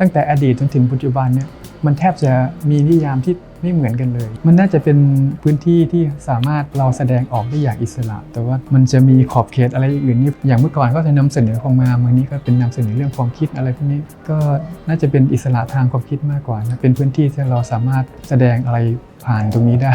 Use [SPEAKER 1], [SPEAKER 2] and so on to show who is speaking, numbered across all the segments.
[SPEAKER 1] ตั้งแต่อดีตจนถึงปัจจุบันเนี่ยมันแทบจะมีนิยามที่ไม่เหมือนกันเลย มันน่าจะเป็นพื้นที่ที่สามารถเราแสดงออกได้อย่างอิสระ แต่ว่ามันจะมีขอบเขตอะไรอื่นนี่อย่างเมื่อก่อนก็จะนำเสนอความงามวันนี้ก็เป็นนำเสนอเรื่องความคิดอะไรพวกนี้ ก็น่าจะเป็นอิสระทางความคิดมากกว่านะเป็นพื้นที่ที่เราสามารถแสดงอะไรผ่านตรงนี้ได้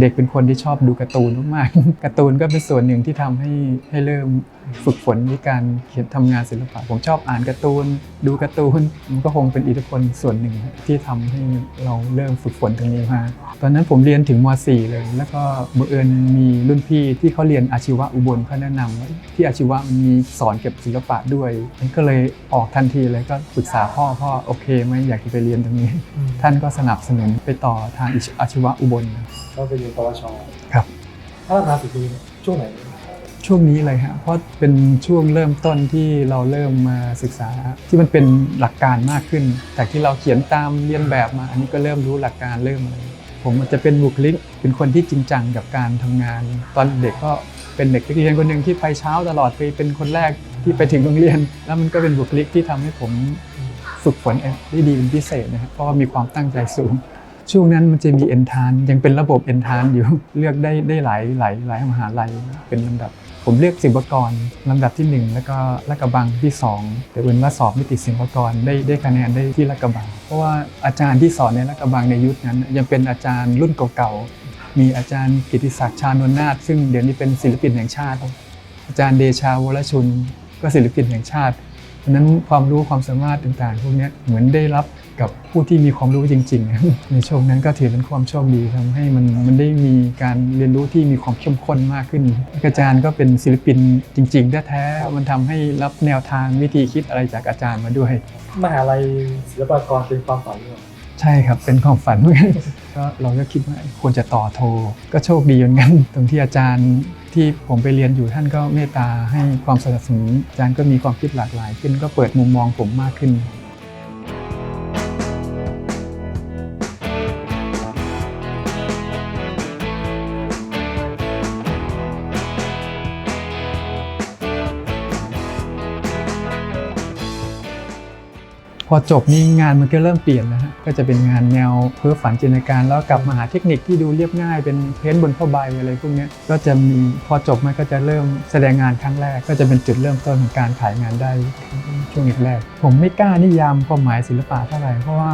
[SPEAKER 1] เด็กๆเป็นคนที่ชอบดูการ์ตูนมากๆการ์ตูนก็เป็นส่วนหนึ่งที่ทำให้ให้เริ่มฝึกฝนในการเขียนทำงานศิลปะผมชอบอ่านการ์ตูน ดูการ์ตูนมันก็คงเป็นอิทธิพลส่วนหนึ่งที่ทำให้เราเริ่มฝึกฝนตรงนี้มา ตอนนั้นผมเรียนถึงม .4 เลย แล้วก็บังเอิญมีรุ่นพี่ที่เขาเรียนอาชีวะอุบลเขาแนะนำว่าที่อาชีวะมันมีสอนเก็บศิลปะด้วยมันก็เลยออกทันทีเลยก็ปรึกษาพ่อพ่อโอเคไหมอยากจะไปเรียนตรงนี้ ท่านก็สนับสนุนไปต่อทางอาชีวะอุบล
[SPEAKER 2] ก็ไปเรียนปวช
[SPEAKER 1] ครับ
[SPEAKER 2] ถ้าราคาสิบปีเนี่ยช่วงไหน
[SPEAKER 1] ช่วงนี้เลยฮะเพราะเป็นช่วงเริ่มต้นที่เราเริ่มมาศึกษา ที่มันเป็นหลักการมากขึ้น จากที่เราเขียนตามเรียนแบบมา อันนี้ก็เริ่มรู้หลักการเริ่มอะไรผมมันจะเป็นบุคลิกเป็นคนที่จริงจังกับการทำงาน ตอนเด็กก็เป็นเด็กนักเรียนคนหนึ่งที่ไปเช้าตลอดไปเป็นคนแรกที่ไปถึงโรงเรียน แล้วมันก็เป็นบุคลิกที่ทำให้ผมฝึกฝนได้ดีเป็นพิเศษนะครับเพราะว่ามีความตั้งใจสูง ช่วงนั้นมันจะมีเอนทานยังเป็นระบบเอนทานอยู่ เลือกได้ได้หลายหลายหลายมหาลัยเป็นลำดับ ผมเลือกศิลปากรลำดับที่ 1 แล้วก็ลาดกระบังที่ 2 แต่เป็นว่าสอบไม่ติดศิลปากรได้ได้คะแนนได้ที่ลาดกระบัง เพราะว่าอาจารย์ที่สอนในลาดกระบังในยุคนั้น ยังเป็นอาจารย์รุ่นเก่าๆมีอาจารย์กิติศักดิ์ชานนนาถซึ่งเดี๋ยวนี้เป็นศิลปินแห่งชาติ อาจารย์เดชาวรชุนก็ศิลปินแห่งชาติเพราะนั้นความรู้ความสามารถต่างๆ พวกนี้เหมือนได้รับ กับผู้ที่มีความรู้จริง ๆ ในช่วงนั้นก็ถือเป็นความโชคดีทำให้มันมันได้มีการเรียนรู้ที่มีความเข้มข้นมากขึ้นอาจารย์ก็เป็นศิลปินจริงๆแท้ๆมันทำให้รับแนวทางวิธีคิดอะไรจากอาจารย์มาด้วย
[SPEAKER 2] มหาลัยศิลปากรเป็นความฝันหรือเปล่า
[SPEAKER 1] ใช่ครับ เป็นความฝันเหมือนกันก็เราก็คิดว่าควรจะต่อโท ก็โชคดีเหมือนกันตรงที่อาจารย์ที่ผมไปเรียนอยู่ท่านก็เมตตาให้ความสนับสนุนอาจารย์ก็มีความคิดหลากหลายขึ้นก็เปิดมุมมองผมมากขึ้น พอจบนี่งานมันก็เริ่มเปลี่ยนแล้วฮะก็จะเป็นงานแนวเพ้อฝันจินตนาการ แล้วกลับมาหาเทคนิคที่ดูเรียบง่าย เป็นเพ้นท์บนผ้าใบอะไรพวกนี้ก็จะมีพอจบมันก็จะเริ่มแสดงงานครั้งแรก ก็จะเป็นจุดเริ่มต้นของการขายงานได้ช่วงแรกผมไม่กล้านิยามความหมายศิลปะเท่าไหร่เพราะว่า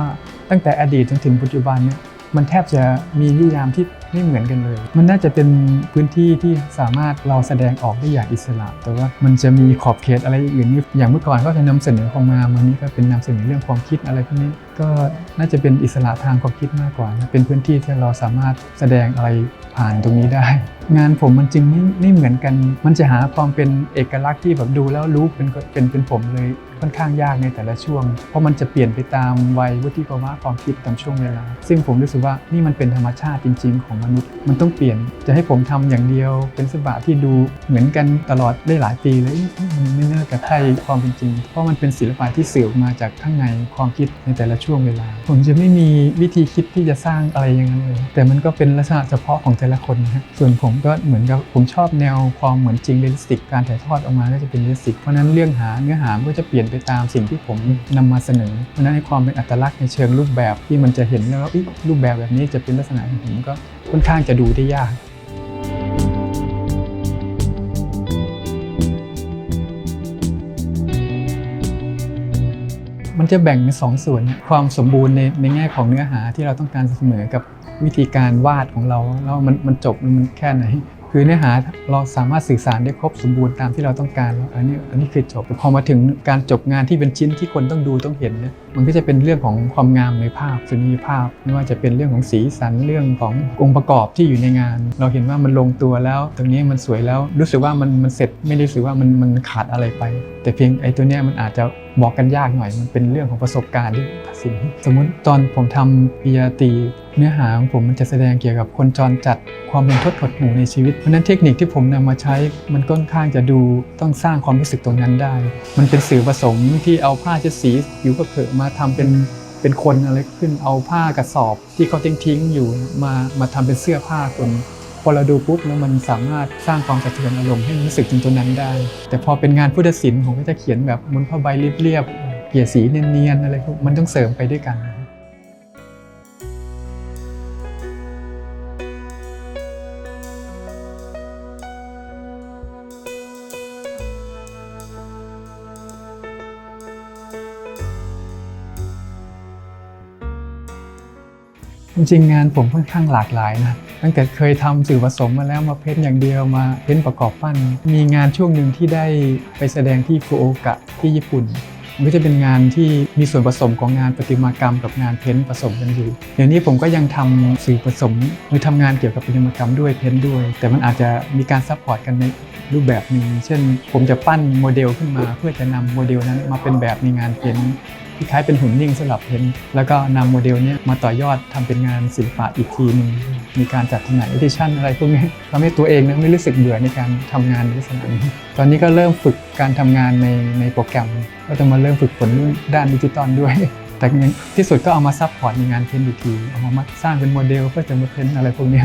[SPEAKER 1] ตั้งแต่อดีตจนถึงปัจจุบันเนี่ยมันแทบจะมีนิยามที่ ไม่เหมือนกันเลย มันน่าจะเป็นพื้นที่ที่สามารถเราแสดงออกได้อย่างอิสระ แต่ว่ามันจะมีขอบเขตอะไรอื่นนี่อย่างเมื่อก่อนก็จะนำเสนอความงามวันนี้ก็เป็นนำเสนอเรื่องความคิดอะไรพวกนี้ก็น่าจะเป็นอิสระทางความคิดมากกว่า เป็นพื้นที่ที่เราสามารถแสดงอะไรผ่านตรงนี้ได้ งานผมมันจึงไม่ไม่เหมือนกัน มันจะหาความเป็นเอกลักษณ์ที่แบบดูแล้วรู้เป็นเป็นเป็นผมเลยค่อนข้างยากในแต่ละช่วง เพราะมันจะเปลี่ยนไปตามวัยวุฒิภาวะความคิดตามช่วงเวลา ซึ่งผมรู้สึกว่านี่มันเป็นธรรมชาติจริง ๆ ของมนุษย์ มันต้องเปลี่ยนจะให้ผมทำอย่างเดียว เป็นศิลปะที่ดูเหมือนกันตลอดได้หลายปีเลยมันไม่น่าจะใช่ความเป็นจริง เพราะมันเป็นศิลปะที่สื่อออกมาจากข้างในความคิดในแต่ละช่วงเวลา ผมจะไม่มีวิธีคิดที่จะสร้างอะไรอย่างนั้นเลย แต่มันก็เป็นลักษณะเฉพาะของแต่ละคนนะฮะส่วนผมก็เหมือนกับผมชอบแนวความเหมือนจริงเรียลสติก การถ่ายทอดออกมาก็จะเป็นเรียลสติก เพราะนั้นเรื่องหาเนื้อหามันก็จะเปลี่ยนไปตามสิ่งที่ผมนำมาเสนอ เพราะนั้นในความเป็นอัตลักษณ์ในเชิงรูปแบบที่มันจะเห็นแล้วรูปแบบแบบนี้จะเป็นลักษณะของผมก็ค่อนข้างจะดูได้ยาก มันจะแบ่งเป็นสองส่วนนะความสมบูรณ์ในในแง่ของเนื้อหาที่เราต้องการเสนอกับวิธีการวาดของเราแล้วมันมันจบมันแค่ไหน คือเนื้อหาเราสามารถสื่อสารได้ครบสมบูรณ์ตามที่เราต้องการแล้วอันนี้อันนี้คือจบพอมาถึงการจบงานที่เป็นชิ้นที่คนต้องดูต้องเห็นเนี่ยมันก็จะเป็นเรื่องของความงามในภาพสุนีภาพ ไม่ว่าจะเป็นเรื่องของสีสันเรื่องขององค์ประกอบที่อยู่ในงาน เราเห็นว่ามันลงตัวแล้ว ตรงนี้มันสวยแล้วรู้สึกว่ามันมันเสร็จไม่ได้รู้สึกว่ามันมันขาดอะไรไป แต่เพียงไอ้ตัวเนี้ยมันอาจจะ บอกกันยากหน่อย มันเป็นเรื่องของประสบการณ์ที่ตัดสิน สมมุติตอนผมทำปริญญาตรีเนื้อหาของผมมันจะแสดงเกี่ยวกับคนจรจัดความเป็นทดหดหูในชีวิต เพราะนั้นเทคนิคที่ผมนำมาใช้มันค่อนข้างจะดูต้องสร้างความรู้สึกตรงนั้นได้ มันเป็นสื่อผสมที่เอาผ้าเช็ดสีผิวกระเผอะมาทำเป็นเป็นคนอะไรขึ้นเอาผ้ากระสอบที่เขาทิ้งทิ้งๆอยู่มามาทำเป็นเสื้อผ้าคน พอเราดูปุ๊บแล้วมันสามารถสร้างความสะเทือนอารมณ์ให้รู้สึกถึงตัวนั้นได้ แต่พอเป็นงานพุทธศิลป์ผมก็จะเขียนแบบบนผ้าใบเรียบๆเกลี่ยสีเนียนๆอะไรพวกมันต้องเสริมไปด้วยกันจริงงานผมค่อนข้างหลากหลายนะ ตั้งแต่เคยทำสื่อผสมมาแล้วมาเพ้นอย่างเดียวมาเพ้นประกอบปั้น มีงานช่วงหนึ่งที่ได้ไปแสดงที่ฟุโอกะที่ญี่ปุ่นมันก็จะเป็นงานที่มีส่วนผสมของงานประติมากรรมกับงานเพ้นผสมกันอยู่เดี๋ยวนี้ผมก็ยังทำสื่อผสมหรือทำงานเกี่ยวกับประติมากรรมด้วยเพ้นด้วย แต่มันอาจจะมีการซัพพอร์ตกันในรูปแบบหนึ่งเช่น ผมจะปั้นโมเดลขึ้นมา เพื่อจะนำโมเดลนั้นมาเป็นแบบในงานเพ้น คล้ายเป็นหุ่นนิ่งสำหรับเพ้นท์แล้วก็นำโมเดลนี้มาต่อยอดทำเป็นงานศิลปะอีกทีหนึงมีการจัดจำหน่ายเอดิชั่นอะไรพวกนี้ทำให้ตัวเองนะไม่รู้สึกเบื่อในการทำงานในลักษณะนี้ตอนนี้ก็เริ่มฝึกการทำงานในในโปรแกรม ก็จะมาเริ่มฝึกฝนด้านดิจิตอลด้วยแต่ที่สุดก็เอามาซัพพอร์ตในงานเพ้นท์อีกทีเอามาสร้างเป็นโมเดลเพื่อจะมาเพ้นท์อะไรพวกนี้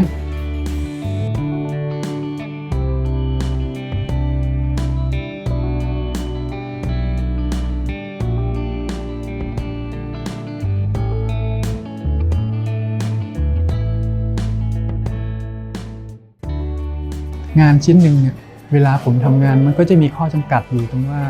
[SPEAKER 1] งานชิ้นหนึ่งเนี่ยเวลาผมทำงานมันก็จะมีข้อจำกัดอยู่ตรงว่า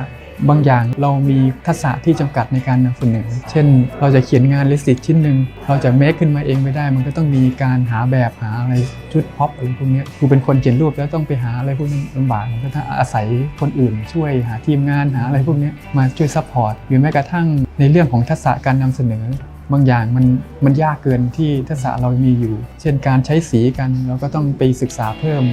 [SPEAKER 1] บางอย่างเรามีทักษะที่จำกัดในการนำเสนอ เช่น เราจะเขียนงานลิสต์ชิ้นหนึ่ง เราจะเมคขึ้นมาเองไม่ได้ มันก็ต้องมีการหาแบบหาอะไรชุดพ็อปอะไรพวกนี้คือเป็นคนเขียนรูปแล้วต้องไปหาอะไรพวกนี้ลำบากมันก็ต้องอาศัยคนอื่น ช่วยหาทีมงานหาอะไรพวกนี้มาช่วยซัพพอร์ตหรือแม้กระทั่งในเรื่องของทักษะการนำเสนอบางอย่างมันมันยากเกินที่ทักษะเรามีอยู่ เช่นการใช้สีกันเราก็ต้องไปศึกษาเพิ่ม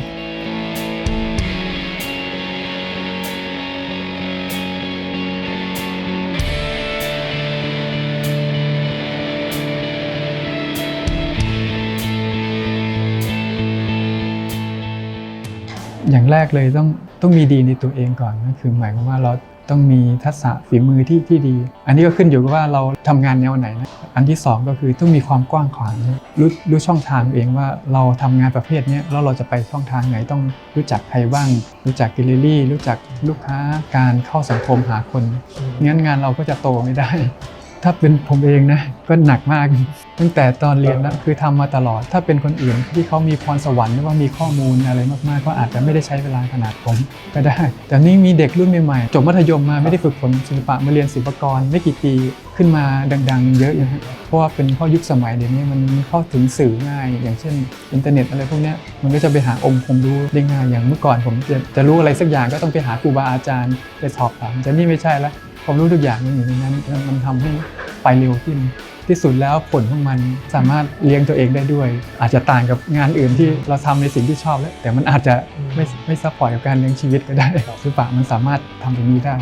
[SPEAKER 1] อย่างแรกเลยต้องต้องมีดีในตัวเองก่อนก็คือ หมายความว่าเราต้องมีทักษะฝีมือที่ที่ดี อันนี้ก็ขึ้นอยู่กับว่าเราทำงานแนวไหนนะอันที่สองก็คือต้องมีความกว้างขวางรู้รู้ช่องทางเองว่าเราทำงานประเภทนี้แล้วเราจะไปช่องทางไหนต้องรู้จักใครบ้าง รู้จักกิลลี่ รู้จักลูกค้าการเข้าสังคมหาคนงั้นงานเราก็จะโตไม่ได้ ถ้าเป็นผมเองนะก็หนักมาก ตั้งแต่ตอนเรียนแล้วคือทำมาตลอด ถ้าเป็นคนอื่นที่เขามีพรสวรรค์หรือว่ามีข้อมูลอะไรมากๆ ก็อาจจะไม่ได้ใช้เวลาขนาดผมก็ได้ แต่นี่มีเด็กรุ่นใหม่ๆจบมัธยมมาไม่ได้ฝึกฝนศิลปะมาเรียนศิลปกรไม่กี่ปีขึ้นมาดังๆ เยอะอยู่ฮะเพราะว่าเป็นเพ่อยุคสมัยเดี๋ยวนี้มันเข้าถึงสื่อง่าย อย่างเช่น อินเทอร์เน็ตอะไรพวกนี้มันก็จะไปหาองค์ความรู้ได้ง่ายอย่างเมื่อก่อนผมจะจะรู้อะไรสักอย่างก็ต้องไปหาครูบาอาจารย์ไปสอบถามแต่นี่ไม่ใช่ละ ความรู้ทุกอย่างมันอยู่ในนั้นมันทำให้ไปเร็วขึ้น ที่สุดแล้วผลของมันสามารถเลี้ยงตัวเองได้ด้วย อาจจะต่างกับงานอื่นที่เราทำในสิ่งที่ชอบแล้วแต่มันอาจจะไม่ไม่ซัพพอร์ตกับการเลี้ยงชีวิตก็ได้ศิลปะมันสามารถทำตรงนี้ได้